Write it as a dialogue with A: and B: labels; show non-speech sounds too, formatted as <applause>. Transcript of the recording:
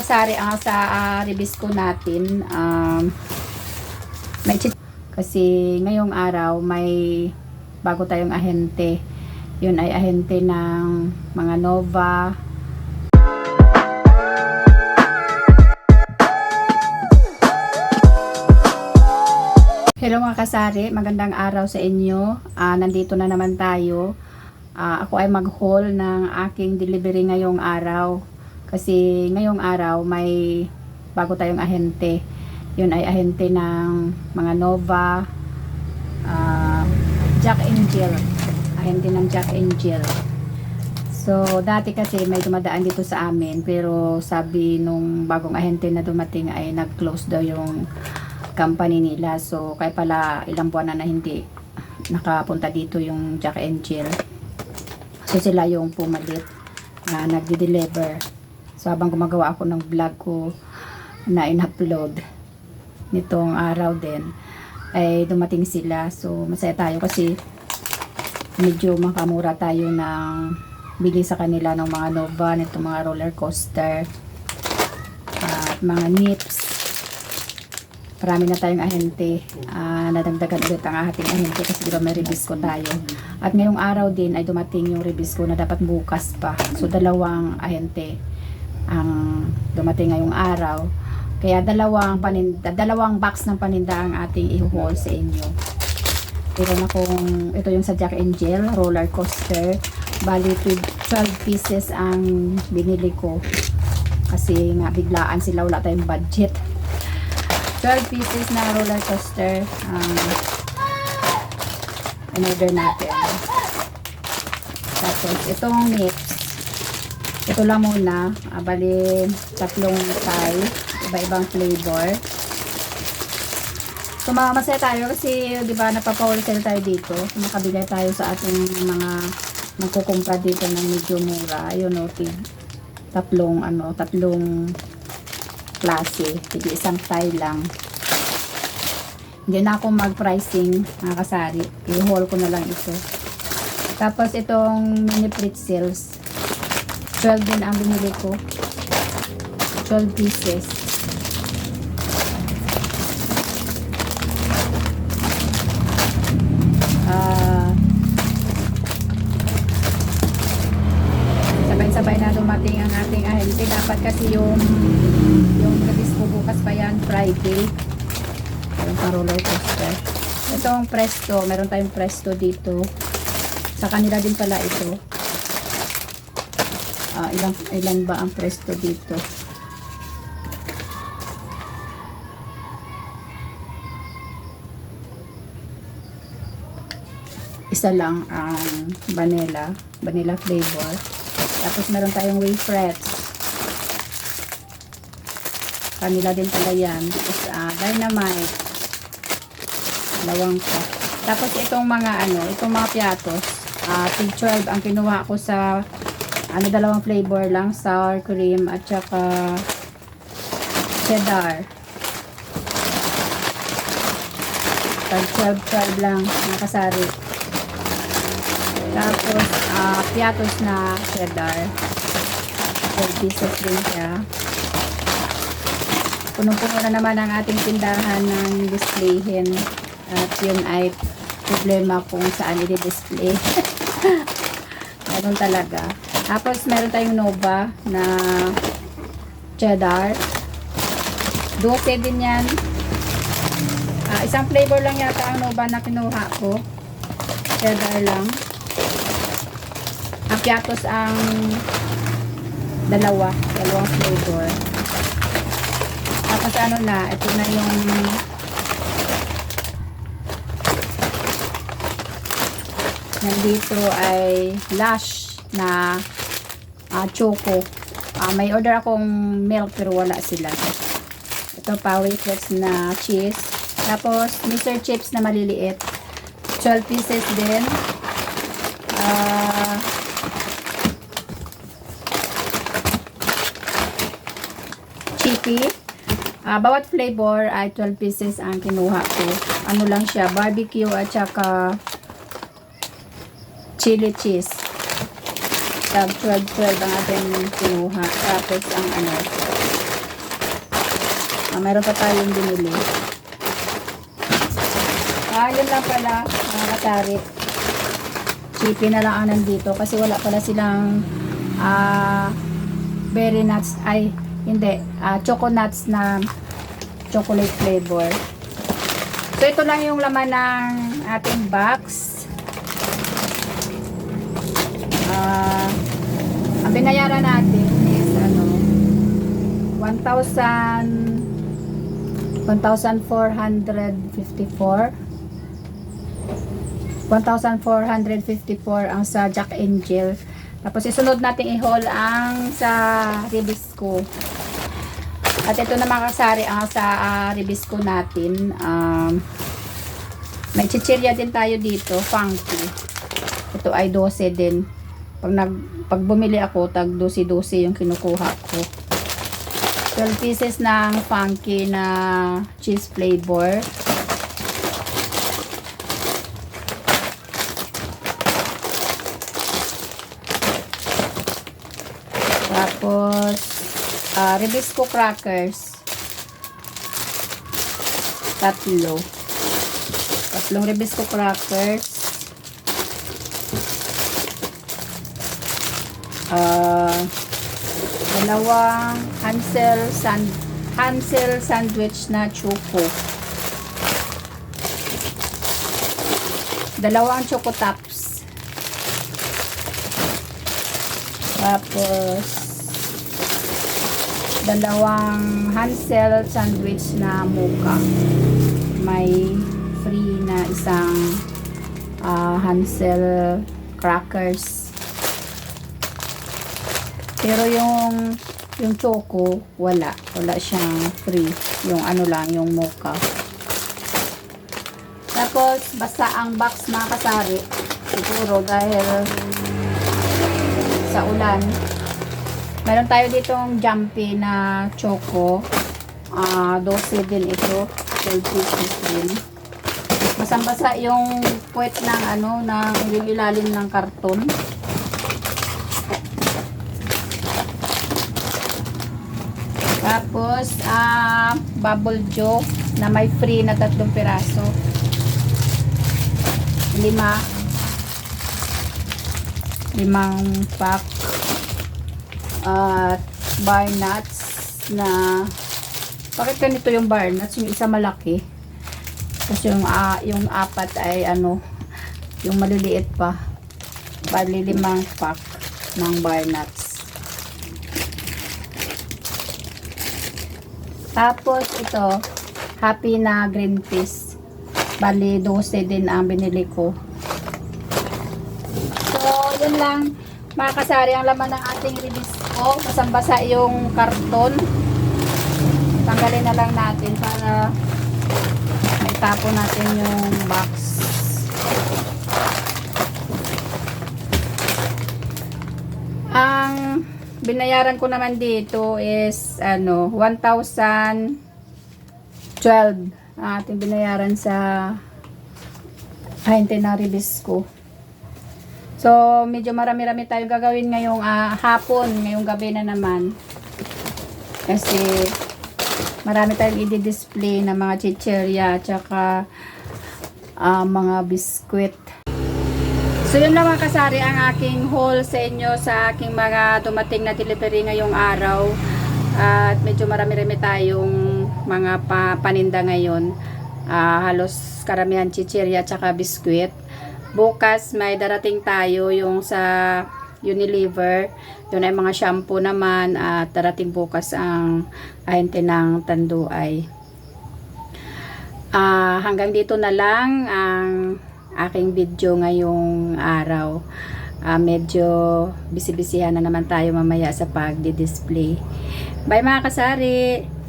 A: kasari ang sa uh, ribisco natin, um, may kasi ngayong araw may bago tayong ahente. Yun ay ahente ng mga Nova. Hello mga kasari, magandang araw sa inyo. Ah, nandito na naman tayo. Ah, ako ay mag-haul ng aking delivery ngayong araw. Kasi ngayong araw may bago tayong ahente. Yun ay ahente ng mga Nova, ah, Jack Angel. Ahente ng Jack Angel. So, dati kasi may dumadaan dito sa amin. Pero sabi nung bagong ahente na dumating ay nag-close daw yung company nila. So, kaya pala ilang buwan na na hindi nakapunta dito yung Jack Angel. So, sila yung pumalit na nagde-deliver. So, habang gumagawa ako ng vlog ko na in-upload nitong araw din, ay dumating sila. So, masaya tayo kasi medyo makamura tayo ng bili sa kanila ng mga Nova, nitong mga roller coaster, at mga nips. Marami na tayong ahente. Ah, nadagdagan ulit ang ating ahente kasi di ba may ribisco tayo. At ngayong araw din ay dumating yung ribisco na dapat bukas pa. So dalawang ahente ang dumating ngayong araw. Kaya dalawang paninda, dalawang box ng paninda ang ating i-haul sa inyo. Pero na kung ito yung sa Jack Angel roller coaster. Bali 12 pieces ang binili ko. Kasi nga biglaan sila wala tayong budget. 12 pieces na roller coaster um, in order natin. Tapos itong nips ito lang muna. Ah, bali tatlong Thai. Iba-ibang flavor. So masaya tayo kasi di ba napapa-wholesale tayo dito. So, makabigay tayo sa ating mga magkukumpra dito ng medyo mura. Ayun o, tig- tatlong ano, tatlong klase. Hindi isang Thai lang. Hindi na ako mag-pricing mga kasari. I-haul ko na lang ito. Tapos itong mini pretzels. 12 din ang binili ko. 12 pieces. Ah, sabay-sabay na dumating ang ating ahente. Dapat kasi yung yung release ko bukas pa yan, Friday. Meron pang roller coaster. Itong Presto, meron tayong Presto dito. Sa kanila din pala ito. Ah, ilang, ilan ba ang Presto dito? Isa lang ang vanilla, vanilla flavor. Tapos meron tayong wafrets. Kanila din pala yan. Tapos ah, dynamite. Dalawang pa. Tapos itong mga ano, itong mga piatos, ah, tig 12 ang kinuha ko sa ano dalawang flavor lang, sour cream at saka cheddar. Tag 12 12 lang nakasari. Tapos ah, piatos na cheddar. 12 pieces din siya. Punong-puno na naman ang ating tindahan ng displayhin. At yun ay problema kung saan i-display. <laughs> Ganun talaga. Tapos meron tayong Nova na cheddar. 12 din yan. Ah, isang flavor lang yata ang Nova na kinuha ko. Cheddar lang. Ang piatos ang dalawa. Dalawang flavor. Tapos ano na, ito na yung nandito ay lush na ah, choco. Ah, may order akong milk pero wala sila. Ito pa wafers na cheese. Tapos Mr. Chips na maliliit. 12 pieces din. Ah chippy. Ah, bawat flavor ay 12 pieces ang kinuha ko. Ano lang siya, barbecue at saka chili cheese. Tab 12-12 ang ating kinuha. Tapos ang ano, Ah, meron pa tayong binili. Ah, yun lang pala, mga kasari. Chippy na lang ang nandito kasi wala pala silang ah berry nuts, ay, hindi, ah choco nuts na chocolate flavor. So, ito lang yung laman ng ating box. Binayaran natin is ano, 1,000 1,454 1,454 ang sa Jack Angel. Tapos isunod natin i-haul ang sa Ribisco. At ito na mga kasari ang sa uh, Ribisco natin. Um, may chichirya din tayo dito, funky. Ito ay 12 din. Pag, nag, pag bumili ako, tag 12-12 yung kinukuha ko. 12 pieces ng funky na cheese flavor. Tapos, uh, Ribisco crackers. Tatlo. Tatlong Ribisco crackers. Ah, dalawang Hansel sand Hansel sandwich na choco. Dalawang choco tops. Tapos dalawang Hansel sandwich na mocha. May free na isang ah, Hansel crackers. Pero yung yung choco, wala. Wala siyang free. Yung ano lang, yung mocha. Tapos, basta ang box mga kasari. Siguro dahil sa ulan. Meron tayo ditong jumpy na choco. Ah, 12 din ito. 12 pieces din. Basang-basa yung puwet ng ano, ng yung ilalim ng karton. Tapos, ah, bubble joke na may free na tatlong piraso. Lima. Limang pack. At bar nuts na bakit ganito yung bar nuts? Yung isa malaki. Tapos yung, ah, yung apat ay ano, yung maliliit pa. Bali limang pack ng bar nuts. Tapos ito, happy na green peas. Bali 12 din ang binili ko. So, yun lang. Mga kasari, ang laman ng ating ribisco. Basang-basa yung karton. Tanggalin na lang natin para may tapo natin yung box. Ang binayaran ko naman dito is ano 1,012 ang ating binayaran sa Centenary Bisco. So, medyo marami-rami tayo gagawin ngayong ah, hapon, ngayong gabi na naman. Kasi marami tayong i-display na mga chicherya tsaka ah, mga biskwit. So yun lang mga kasari ang aking haul sa inyo sa aking mga dumating na delivery ngayong araw. At medyo marami-rami tayong mga pa paninda ngayon. Ah, halos karamihan chichirya at biskwit. Bukas may darating tayo yung sa Unilever. Yun ay mga shampoo naman at darating bukas ang ahente ng Tanduay. Ah, hanggang dito na lang ang aking video ngayong araw. Ah, medyo bisibisihan na naman tayo mamaya sa pagdi-display. Bye mga kasari!